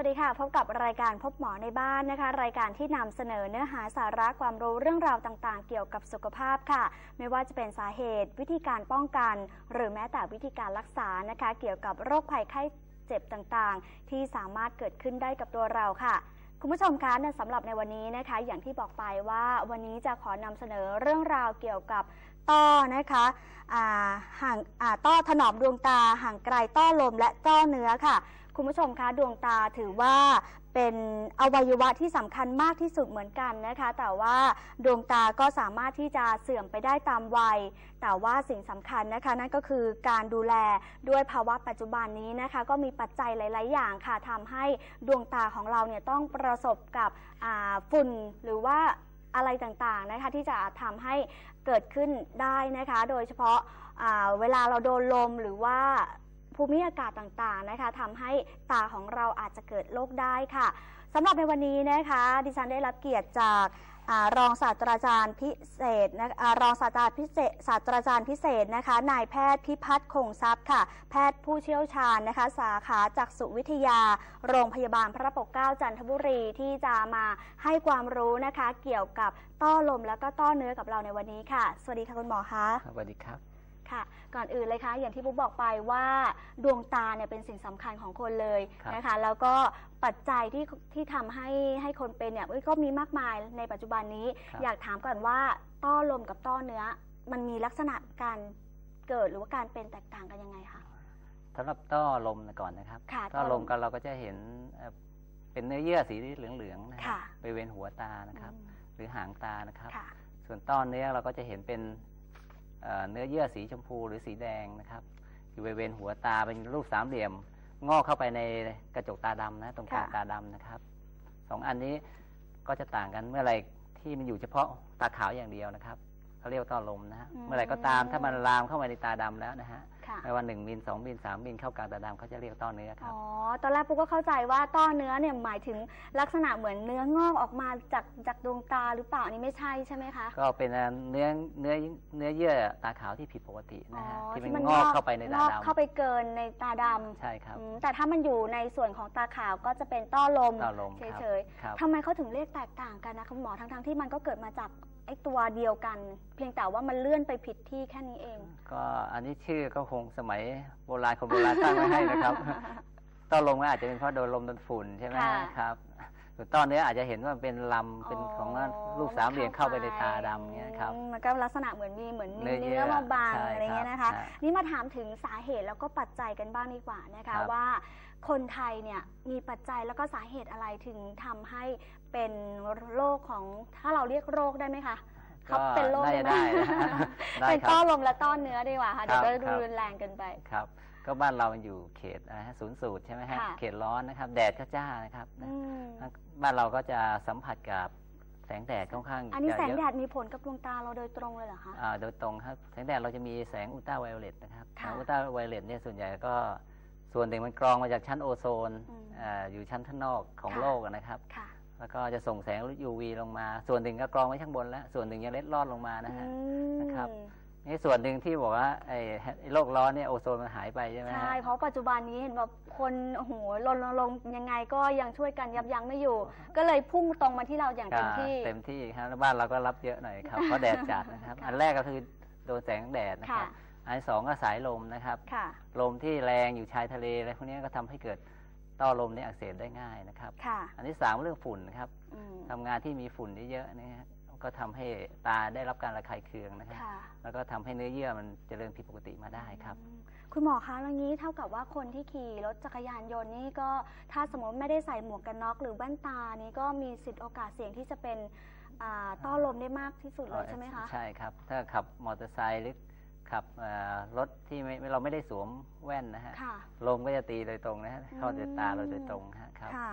วัสดีค่ะพบกับรายการพบหมอในบ้านนะคะ รายการที่นำเสนอเนื้อหาสาระความรู้เรื่องราวต่างๆ เกี่ยวกับสุขภาพค่ะ ไม่ว่าจะเป็นสาเหตุ วิธีการป้องกัน หรือแม้แต่วิธีการรักษานะคะ เกี่ยวกับโรคภัยไข้เจ็บต่างๆ ที่สามารถเกิดขึ้นได้กับตัวเราค่ะคุณผู้ชมคะสำหรับในวันนี้นะคะ อย่างที่บอกไปว่าวันนี้จะขอนำเสนอเรื่องราวเกี่ยวกับต้อนะคะอ่าห่างอ่าต้อถนอมดวงตาห่างไกลต้อลมและต้อเนื้อค่ะ คุณผู้ชมคะดวงตาถือว่าเป็นอวัยวะที่สำคัญมากที่สุดเหมือนกันนะคะ แต่ว่าดวงตาก็สามารถที่จะเสื่อมไปได้ตามวัย แต่ว่าสิ่งสำคัญนะคะนั่นก็คือการดูแลด้วยภาวะปัจจุบันนี้นะคะ ก็มีปัจจัยหลาย ๆ อย่างค่ะทำให้ดวงตาของเราเนี่ยต้องประสบกับฝุ่นหรือว่าอะไรต่างๆนะคะที่จะทำให้เกิดขึ้นได้นะคะ โดยเฉพาะาเวลาเราโดนลมหรือว่า ภูมิอากาศต่างๆนะคะทำให้ตาของเราอาจจะเกิดโรคได้ค่ะสำหรับในวันนี้นะคะ ดิฉันได้รับเกียรติจากอรองศาสตราจารย์พิเศษนะรองศาสตราจารย์พิเศษศาสตราจารย์พิเศษนะคะ นายแพทย์พิพัฒน์คงทรัพย์ค่ะ แพทย์ผู้เชี่ยวชาญนะคะ สาขาจักษุวิทยา โรงพยาบาลพระปกเกล้าจันทบุรีที่จะมาให้ความรู้นะคะ เกี่ยวกับต้อลมแล้วก็ต้อเนื้อกับเราในวันนี้ค่ะ สวัสดีค่ะคุณหมอคะสวัสดีครับ ค่ะ ก่อนอื่นเลยค่ะอย่างที่บุ๊กบอกไปว่าดวงตาเนี่ยเป็นสิ่งสำคัญของคนเลยครับนะคะ แล้วก็ปัจจัยที่ที่ทำให้ให้คนเป็นเนี่ยเอ้ยก็มีมากมายในปัจจุบันนี้ ครับ อยากถามก่อนว่าต้อลมกับต้อเนื้อ มันมีลักษณะการเกิดหรือว่าการเป็นแตกต่างกันยังไงคะสำหรับต้อลมก่อนนะครับค่ะต้อต้อลลมมก็เราก็จะเห็นเอ่อเป็นเนื้อเยื่อสีเหลืองๆนะครัค่ะบริเวณหัวตานะครับ อืมหรือหางตานะครับ ค่ะ ส่วนต้อเนื้อเราก็จะเห็นเป็น เนื้อเยื่อสีชมพูหรือสีแดงนะครับ อยู่บริเวณหัวตาเป็นรูปสามเหลี่ยม งอกเข้าไปในกระจกตาดำนะ ตรงกลางตาดำนะครับสองอันนี้ก็จะต่างกันเมื่อไรที่มันอยู่เฉพาะตาขาวอย่างเดียวนะครับ เขาเรียกว่าต้อลมนะฮะเมื่อไหรก็ตามถ้ามันลามเข้ามาในตาดำแล้วนะฮะค่ะไม่ว่าหนึ่งมิลสองมิลสามมิลเข้ากลางตาดำเขาจะเรียกต้อเนื้อครับอ๋อตอนแรกปุ๊กก็เข้าใจว่าต้อเนื้อเนี่ยหมายถึงลักษณะเหมือนเนื้องอกออกมาจากจากดวงตาหรือเปล่าอันนี่ไม่ใช่ใช่ไหมคะก็เป็นเนื้อเนื้อเนื้อเยื่อตาขาวที่ผิดปกตินะฮะอ๋อที่มันงอกเข้าไปในตางอกดำเข้าไปเกินในตาดำใช่ครับอืมแต่ถ้ามันอยู่ในส่วนของตาขาวก็จะเป็นต้อลมต้อลมครับเฉยครับๆทำไมเขาถึงเรียกแตกต่างกันนะคุณหมอทั้งๆที่มันก็เกิดมาจาก ไอ้ตัวเดียวกัน เพียงแต่ว่ามันเลื่อนไปผิดที่แค่นี้เอง ก็อันนี้ชื่อก็คงสมัยโบราณคนโบราณตั้งไว้ให้นะครับ ต้อลมก็อาจจะเป็นเพราะโดนลมโดนฝุ่นใช่ไหมค่ะครับส่วนต้อเนื้ออาจจะเห็นว่าเป็นลำเป็นของรูปสามเหลี่ยมเข้าไปในตาดำเงี้ยครับอืมมันก็ลักษณะเหมือนมีเหมือนมีเนื้อเยื่เนื้ออมาบางใช่อะไรเงี้ยนะคะครับนี่มาถามถึงสาเหตุแล้วก็ปัจจัยกันบ้างดีกว่านะครัคะบว่าคนไทยเนี่ยมีปัจจัยแล้วก็สาเหตุอะไรถึงทำให้ เป็นโรคของถ้าเราเรียกโรคได้ไหมคะเขาเป็นโรคได้ได้ไหมได้นะฮะได้เป็นครัต้อบลมและต้อเนื้อดีกว่าค่ะครัเดี๋ยวบจะดูครับรุนแรงเกินไปครับ ก็บ้านเรามันอยู่เขตอะไรฮะศูนย์สูตรใช่ไหมฮะค่ะเขตร้อนนะครับแดดก็จ้านะครับนะอืมบ้านเราก็จะสัมผัสกับแสงแดดค่อนข้างอันนี้จะแสงเยอะแดดมีผลกับดวงตาเราโดยตรงเลยเหรอคะอ่าโดยตรงครับแสงแดดเราจะมีแสงอุลตราไวโอเลตนะครับค่ะแสงอุลตราไวโอเลตเนี่ยส่วนใหญ่ก็ส่วนหนึ่งมันกรองมาจากชั้นโอโซนอืมอ่าอยู่ชั้นข้างนอกของค่ะโลกอะนะครับค่ะ แล้วก็จะส่งแสง UV ลงมา ส่วนหนึ่งก็กรองไว้ข้างบนแล้ว ส่วนหนึ่งยังเล็ดลอดลงมานะฮะอืมนะครับนี่ส่วนหนึ่งที่บอกว่าไอ้ไอ้โลกร้อนเนี่ยโอโซนมันหายไปใช่ไหมฮะใช่ เพราะปัจจุบันนี้เห็นแบบคนโอ้โหรณรงค์ยังไงก็ยังช่วยกันยับยั้งไม่อยู่ ก็เลยพุ่งตรงมาที่เราอย่างเต็มที่ก็เต็มที่ครับแล้วบ้านเราก็รับเยอะหน่อยครับเพราะแดดจัดนะครับค่ะอันแรกก็คือโดนแสงแดดนะคค่ะรับ อันที่สองก็สายลมนะครับค่ะลมที่แรงอยู่ชายทะเลอะไรพวกนี้ก็ทำให้เกิด ต้อลมนี่อักเสบได้ง่ายนะครับค่ะอันที่สามเรื่องฝุ่นครับอืมทำงานที่มีฝุ่นเยอะๆนะฮะก็ทำให้ตาได้รับการระคายเคืองนะครับค่ะแล้วก็ทำให้เนื้อเยื่อมันเจริญผิดปกติมาได้ครับอืมคุณหมอคะแล้วนี้เท่ากับว่าคนที่ขี่รถจักรยานยนต์นี่ก็ถ้าสมมติไม่ได้ใส่หมวกกันน็อกหรือแว่นตานี่ก็มีสิทธิ์โอกาสเสี่ยงที่จะเป็นอ่าต้อลมได้มากที่สุดเลยใช่ไหมคะ ใช่ครับ ถ้าขับมอเตอร์ไซค์หรือ ขับเอ่อรถที่ไม่เราไม่ได้สวมแว่นนะฮะค่ะลมก็จะตีโดยตรงนะฮะเข้าในตาเราโดยตรงฮะครับค่ะ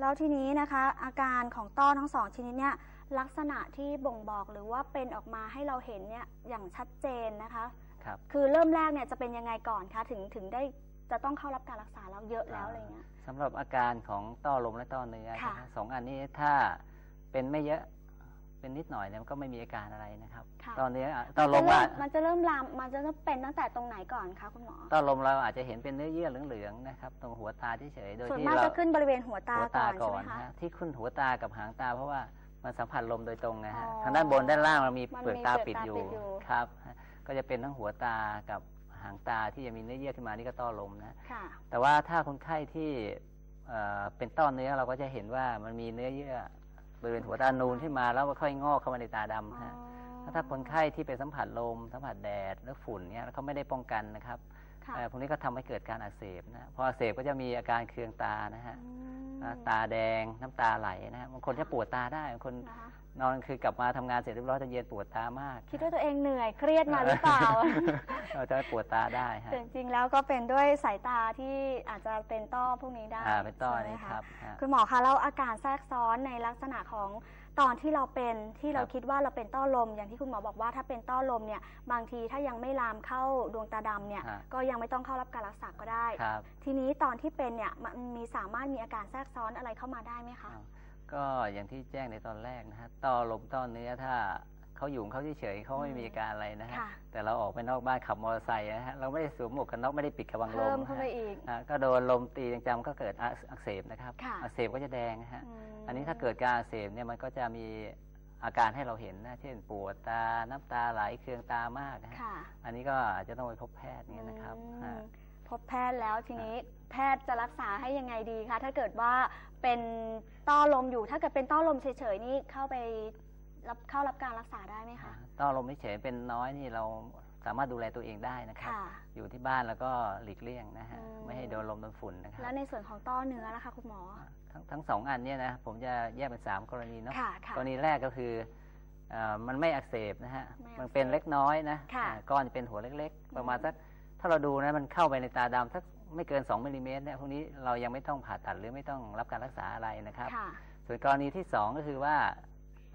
แล้วทีนี้นะคะ อาการของต้อทั้งสองชนิดเนี่ยลักษณะที่บ่งบอกหรือว่าเป็นออกมาให้เราเห็นเนี่ยอย่างชัดเจนนะคะครับคือเริ่มแรกเนี่ยจะเป็นยังไงก่อนคะถึงถึงได้จะต้องเข้ารับการรักษาแล้วเยอะแล้วอะไรเงี้ยสำหรับอาการของต้อลมและต้อเนื้อค่ะนะฮะสองอันนี้ถ้าเป็นไม่เยอะ เเป็นนิดหน่อยเนี่ยมันก็ไม่มีอาการอะไรนะครับ ค่ะ ตอนนี้อะตมัอนนลจะมเริ่ว่ามมันจะเริ่มลาม มันจะเริ่มเป็นตั้งแต่ตรงไหนก่อนคะคุณหมอ ตอนลมเราอาจจะเห็นเป็นเนื้อเยื่อเหลืองๆนะครับ ตรงหัวตาเฉยๆโดยส่วนที่มากเราจะขึ้นบริเวณหัวตาหัวก่ตาอนใช่ก่อไหมนคะนะฮะที่ขึ้นหัวตากับหางตา เพราะว่ามันสัมผัสลมโดยตรงนะฮะอ๋อทางด้านบนด้านล่างเรามีมันมีเปลือกตาเปลือกปิดตาอยู่ปิดอยู่ ครับก็จะเป็นทั้งหัวตากับหางตาที่จะมีเนื้อเยื่อขึ้นมานี่ก็ต้อลมนะ ค่ะ แต่ว่าถ้าคนไข้ที่เอ่อเป็นต้อเนื้อเราก็จะเห็นว่ามันมีเนื้อเยื่อ บริเวณหัวตานูนขึ้นมาแล้วก็ค่อยงอกเข้ามาในตาดำฮะถ้าถ้าคนไข้ที่เป็นสัมผัสลม สัมผัสแดดแล้วฝุ่นเนี้ยแล้วเขาไม่ได้ป้องกันนะครับค่ะเอ่อพวกนี้ก็ทำให้เกิดการอักเสบนะพออักเสบก็จะมีอาการเคืองตานะฮะอืมอ่าตาแดงน้ำตาไหลนะฮะบางคนจะปวดตาได้บางคน นะคะนอนคือกลับมาทำงานเสร็จเรียบร้อยตอนเย็นปวดตามาก คิดว่าตัวเองเหนื่อยเครียดมาหรือเปล่าเราจะปวดตาได้ฮะแต่จริงๆแล้วก็เป็นด้วยสายตาที่อาจจะเป็นต้อพวกนี้ได้อ่าเป็นต้อใช่ไหมนี่คะครับฮะคุณหมอคะแล้วอาการแทรกซ้อนในลักษณะของตอนที่เราเป็นที่เราครับคิดว่าเราเป็นต้อลม อย่างที่คุณหมอบอกว่าถ้าเป็นต้อลมเนี่ยบางทีถ้ายังไม่ลามเข้าดวงตาดำเนี่ยฮะก็ยังไม่ต้องเข้ารับการรักษาก็ได้ครับทีนี้ตอนที่เป็นเนี่ยมันมีสามารถมีอาการแทรกซ้อนอะไรเข้ามาได้ไหมคะอ้าว ก็อย่างที่แจ้งในตอนแรกนะฮะต้อลมต้อเนื้อถ้าเขาอยู่ของเขาเฉยๆเขาไม่มีอาการอะไรนะฮะ ค่ะ แต่เราออกไปนอกบ้านขับมอเตอร์ไซค์นะฮะเราไม่ได้สวมหมวกกันน็อกไม่ได้ปิดกระบังลเพิ่มมเข้าไปนะฮะอีก อะก็โดนลมตีจังๆก็เกิดอักอักเสบนะครับค่ะ อักเสบก็จะแดงนะฮะ ม อันนี้ถ้าเกิดการอักเสบเนี่ยมันก็จะมีอาการให้เราเห็นนะเช่นปวดตาน้ำตาไหลเคืองตามากนะฮะค่ะ อันนี้ก็อาจจะต้องไปพบแพทย์เนี่ยนะครับอืมฮะ พบแพทย์แล้วทีนี้แพทย์จะรักษาให้ยังไงดีคะถ้าเกิดว่าเป็นต้อลมอยู่ถ้าเกิดเป็นต้อลมเฉยๆนี่เข้าไปรับเข้ารับการรักษาได้ไหมคะต้อลมเฉยๆเป็นน้อยนี่เราสามารถดูแลตัวเองได้นะครับค่ะอยู่ที่บ้านแล้วก็หลีกเลี่ยงนะฮะอืมไม่ให้โดนลมโดนฝุ่นนะครับ แล้วในส่วนของต้อเนื้อล่ะคะคุณหมอ ทั้งทั้งสองอันเนี่ยนะ ผมจะแยกเป็นสามกรณีเนาะค่ะค่ะกรณีแรกก็คือเอ่อมันไม่อักเสบนะฮะไม่อักเสบมันเป็นเล็กน้อยนะค่ะอ่าก้อนเป็นหัวเล็ก ๆ ประมาณสัก ถ้าเราดูนะมันเข้าไปในตาดำสักไม่เกิน 2มิลลิเมตรเนี่ยพวกนี้เรายังไม่ต้องผ่าตัดหรือไม่ต้องรับการรักษาอะไรนะครับค่ะส่วนกรณีที่สองก็คือว่า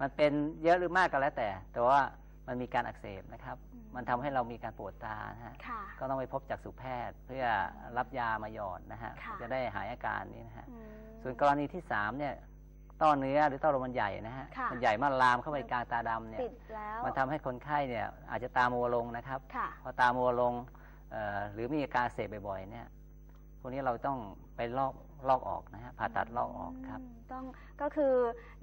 มันเป็นเยอะหรือมากก็แล้วแต่ แต่ว่ามันมีการอักเสบนะครับอืมมันทำให้เรามีการปวดตานะฮะค่ะก็ต้องไปพบจักษุแพทย์เพื่อรับยามาหยอดนะฮะค่ะจะได้หายอาการนี้นะฮะอืมส่วนกรณีที่สามเนี่ยต้อเนื้อหรือต้อลมมันใหญ่นะฮะค่ะมันใหญ่มากลามเข้าไปกลางตาดำเนี่ยติดแล้วมันทำให้คนไข้เนี่ยอาจจะตามัวลงนะครับค่ะพอตามัวลงเอ่อ หรือมีอาการเสพบ่อยๆเนี่ยพวกนี้เราต้องไปลอกลอกออกนะฮะผ่าตัดลอกออกครับมต้องก็คือ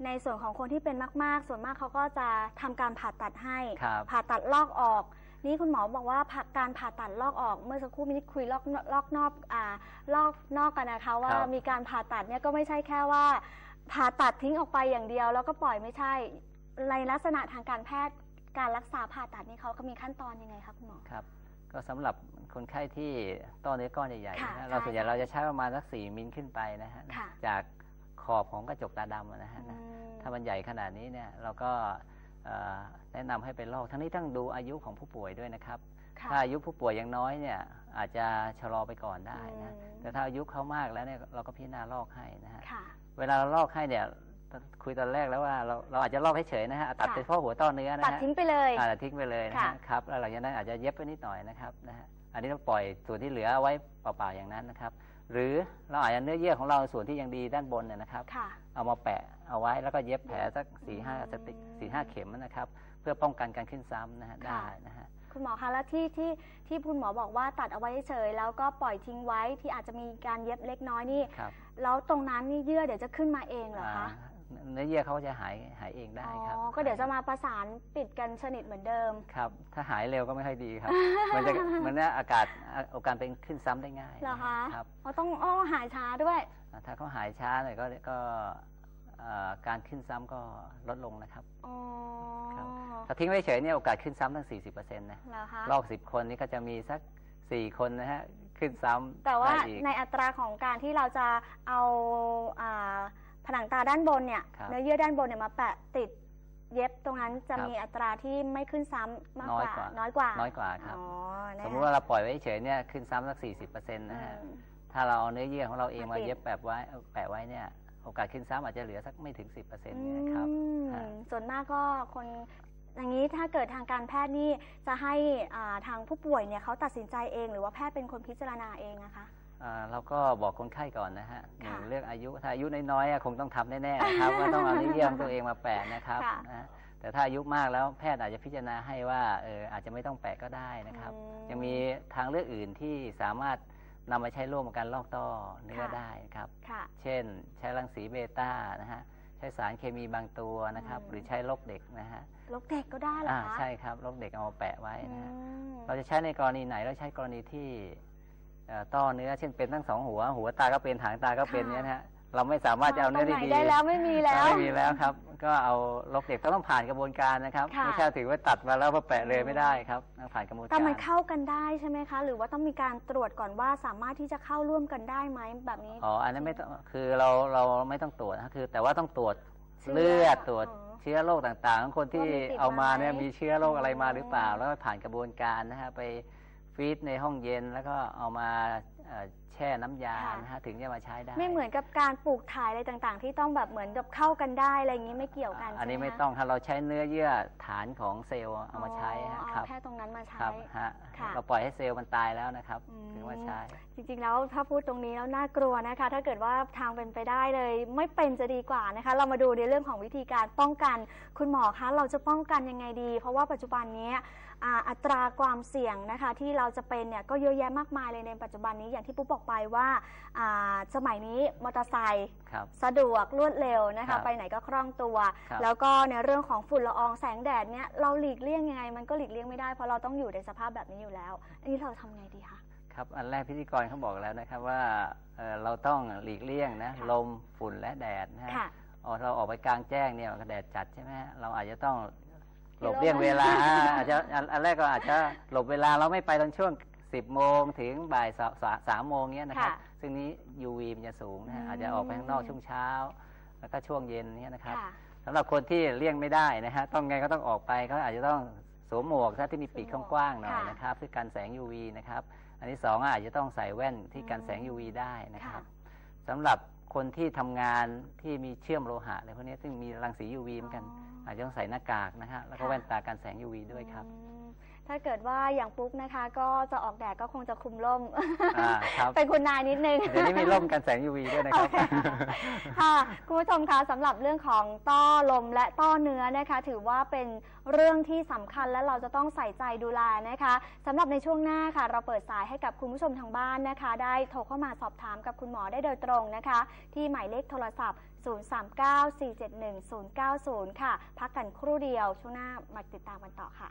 ในส่วนของคนที่เป็นมาก ๆ ส่วนมากเขาก็จะทำการผ่าตัดให้ครับผ่าตัดลอกออก นี่คุณหมอบอกว่าผ่าการผ่าตัดลอกออก เมื่อสักครู่มินิคุยลอกลอกนอกอ่าลอกนอกกันนะคะว่าครับมีการผ่าตัดเนี่ยก็ไม่ใช่แค่ว่า ผ่าตัดทิ้งออกไปอย่างเดียว แล้วก็ปล่อยไม่ใช่ในลักษณะทางการแพทย์การรักษาผ่าตัดนี่เขาก็มีขั้นตอนยังไงคะคุณหมอครับ ก็สำหรับคนไข้ที่ต้อเนื้อก้อนใหญ่ๆค่ะนะฮะเราใช่ส่วนใหญ่เราจะใช้ประมาณสักสี่มิลขึ้นไปนะฮะค่ะจากขอบของกระจกตาดำอะนะฮะอืนะมถ้ามันใหญ่ขนาดนี้เนี่ยเราก็เอ่อแนะนำให้ไปลอกทั้งนี้ต้องดูอายุของผู้ป่วยด้วยนะครับค่ะถ้าอายุผู้ป่วยยังน้อยเนี่ยอาจจะชะลอไปก่อนได้นะอืมแต่ถ้าอายุเขามากแล้วเนี่ยเราก็พิจารณาลอกให้นะฮะค่ะเวลาเราลอกให้เนี่ย คุยตอนแรกแล้วว่าเราเราอาจจะลอกให้เฉยๆนะฮะตัดค่ะเฉพาะหัวต้อเนื้อนะตัดฮะทิ้งไปเลยอ่าตัดทิ้งไปเลยนะค่ะฮะครับแล้วหลังจากนั้นอาจจะเย็บไปนิดหน่อยนะครับนะฮะอันนี้เราปล่อยส่วนที่เหลือเอาไว้เปล่าๆอย่างนั้นนะครับ หรือเราอาจจะเนื้อเยื่อของเราส่วนที่ยังดีด้านบนเนี่ยนะครับค่ะเอามาแปะเอาไว้แล้วก็เย็บแผลสักสี่ห้าอืมสติสี่ห้าเข็มนะครับ เพื่อป้องกันการขึ้นซ้ำนะฮะได้ค่ะนะฮะคุณหมอคะแล้วที่ที่ที่คุณหมอบอกว่าตัดเอาไว้เฉยๆแล้วก็ปล่อยทิ้งไว้ที่อาจจะมีการเย็บเล็กน้อยนี่ครับแล้วตรงนั้นนี่เยื่อเดี๋ยวจะขึ้นมาเองเหรอคะอ่า เนื้อเยื่อเขาจะหายหายเองได้อ๋ครับอก็เดี๋ยวจะมาประสานปิดกันสนิทเหมือนเดิมครับ ถ้าหายเร็วก็ไม่ค่อยดีครับ มันจะมันน่าอากาศอะโอกาสเป็นขึ้นซ้ำได้ง่ายเหรอคะครับเราต้องอ้อหายช้าด้วยอ่าถ้าเขาหายช้าหน่อยก็ก็เอ่อการขึ้นซ้ำก็ลดลงนะครับอ๋อครับถ้าทิ้งไว้เฉยเนี่ยโอกาสขึ้นซ้ำตั้ง 40%นะเหรอคะลอก10 คนนี่ก็จะมีสัก4คนนะฮะ ขึ้นซ้ำแต่ว่าได้อีกในอัตราของการที่เราจะเอาอ่า ผนังตาด้านบนเนี่ยครับ เนื้อเยื่อด้านบนเนี่ยมาแปะติดเย็บตรงนั้นจะครับมีอัตราที่ไม่ขึ้นซ้ำมากน้กอยว่า กว่าน้อยกว่าน้อยกว่าครับ อ๋อนะคะสมมุติว่าเราปล่อยไว้เฉยเนี่ยขึ้นซ้ำสัก40%นะฮะ อืม ถ้าเราเอาเนื้อเยื่อของเราเองมามาติด เย็บแบบไว้แปะไว้เนี่ย โอกาสขึ้นซ้ำอาจจะเหลือสักไม่ถึง 10%เนี่ยครับอืมฮะ ส่วนมากก็คนอย่างนี้ถ้าเกิดทางการแพทย์นี่จะให้อ่าทางผู้ป่วยเนี่ยเขาตัดสินใจเอง หรือว่าแพทย์เป็นคนพิจารณาเองนะคะอ่า เราก็บอกคนไข้ก่อนนะฮะหนึ่งค่ะเรื่องอายุถ้าอายุน้อยๆอะคงต้องทำแน่ๆนะครับว่าต้องเอาเนื้อเยื่อของตัวเองมาแปะนะครับค่ะนะแต่ถ้าอายุมากแล้วแพทย์อาจจะพิจารณาให้ว่าเอออาจจะไม่ต้องแปะก็ได้นะครับอืมยังมีทางเลือกอื่นที่สามารถนำมาใช้ร่วมกับการลอกต้อเนื้อค่ะได้ครับค่ะเช่น ใช้รังสีเบต้านะฮะใช้สารเคมีบางตัวนะครับอืมหรือใช้ลกเด็กนะฮะลกเด็กก็ได้เหรออ่าคะใช่ครับลกเด็กเอามาแปะไว้อืนะฮะมเราจะใช้ในกรณีไหนเราใช้กรณีที่เอ่อ ต้อเนื้อเช่นเป็นทั้งสองหัว หัวตาก็เป็นหางตาก็เป็นค่ะเนี้ยนะฮะเราไม่สามารถจะเอาเนื้อตรงไหนดีๆได้แล้วไม่มีแล้วไม่มีแล้วครับ ก็เอาลกเด็กต้องผ่านกระบวนการนะครับค่ะไม่ใช่ถือว่าตัดมาแล้วมาแปะเลยไม่ได้ครับต้องผ่านกระบวนแต่การมันเข้ากันได้ใช่ไหมคะ หรือว่าต้องมีการตรวจก่อนว่าสามารถที่จะเข้าร่วมกันได้ไหมแบบนี้อ๋ออันนั้นไม่ต้องคือเราเราไม่ต้องตรวจนะคือ แต่ว่าต้องตรวจเชื้อเลือดตรวจอ๋อเชื้อโรคต่างๆของคนที่ว่ามีติดเอามาเนี่ยไหมมีเชื้อโรคอะไรมาอืมหรือเปล่า แล้วก็ผ่านกระบวนการนะฮะไป ฟรีซในห้องเย็นแล้วก็เอามาเอ่อแช่น้ำยานะฮะถึงจะมาใช้ได้ ไม่เหมือนกับการปลูกถ่ายอะไรต่างๆ ที่ต้องแบบเหมือนกับเข้ากันได้อะไรอย่างนี้ไม่เกี่ยวกัน อันนี้ใช่หไม่คะต้องครับเราใช้เนื้อเยื่อฐานของเซลล์เอามาใช้ฮะอ๋อครับเอาแค่ตรงนั้นมาใช้ครับฮะค่ะเราปล่อยให้เซลล์มันตายแล้วนะครับอืมถึงมาใช้ จริงๆแล้วถ้าพูดตรงนี้แล้วน่ากลัวนะคะ ถ้าเกิดว่าทางเป็นไปได้เลย ไม่เป็นจะดีกว่านะคะ เรามาดูในเรื่องของวิธีการป้องกัน คุณหมอคะเราจะป้องกันยังไงดี เพราะว่าปัจจุบันนี้ อ่าอัตราความเสี่ยงนะคะที่เราจะเป็นเนี่ยก็เยอะแยะมากมายเลยในปัจจุบันนี้อย่างที่ปุ๊บบอกไปว่าอ่าสมัยนี้มอเตอร์ไซค์ครับสะดวกรวดเร็วนะครัคะบไปไหนก็คล่องตัวครับแล้วก็ในเรื่องของฝุ่นละอองแสงแดดเนี่ยเราหลีกเลี่ยงยังไง มันก็หลีกเลี่ยงไม่ได้เพราะเราต้องอยู่ในสภาพแบบนี้อยู่แล้ว อันนี้เราทำไงดีคะครับอันแรกพิธีกรเขาบอกแล้วนะครับว่าเอ่อเราต้องหลีกเลี่ยงนะค่ะลมฝุ่นและแดดนะฮะค่ะอ๋อเราออกไปกลางแจ้งเนี่ยแดดจัดใช่ไหมฮะเราอาจจะต้อง หลบเดี๋ยวเลี่ยงเวลาอาจจะอันอันแรกก็อาจจะหลบเวลาเราไม่ไปตอนช่วง 10 โมงถึงบ่ายสามสามสามโมงเนี้ยนะครับค่ะซึ่งนี้ UV มันจะสูงนะฮะอืมอาจจะออกไปข้างนอกช่วงเช้า แล้วก็ช่วงเย็นเนี้ยนะครับค่ะสำหรับคนที่เลี่ยงไม่ได้นะฮะต้องไงก็ต้องออกไปเขาอาจจะต้องสวมหมวกซะที่มีปีกสวมหมวกกว้างๆหน่อยค่ะนะครับเพื่อกันแสง UV นะครับ อันที่สองอาจจะต้องใส่แว่นที่กันแสง UV ได้นะครับสำหรับคนที่ทำงานที่มีเชื่อมโลหะอะไรพวกนี้ซึ่งมีรังสี UV เหมือนกัน อาจจะต้องใส่หน้ากากนะฮะแล้วก็ค่ะแว่นตากันแสง UV ด้วยครับอืม ถ้าเกิดว่าอย่างปุ๊กนะคะ ก็จะออกแดดก็คงจะคลุมร่มอ่าครับ เป็นคุณนายนิดนึง เดี๋ยวนี้มีร่มกันแสง UV ด้วยนะครับโอเคค่ะคุณผู้ชมคะสำหรับเรื่องของต้อลมและต้อเนื้อนะคะ ถือว่าเป็นเรื่องที่สำคัญและเราจะต้องใส่ใจดูแลนะคะสำหรับในช่วงหน้าค่ะ เราเปิดสายให้กับคุณผู้ชมทางบ้านนะคะ ได้โทรเข้ามาสอบถามกับคุณหมอได้โดยตรงนะคะ ที่หมายเลขโทรศัพท์ 039-471-090 ค่ะ พักกันครู่เดียวช่วงหน้ามาติดตามกันต่อค่ะ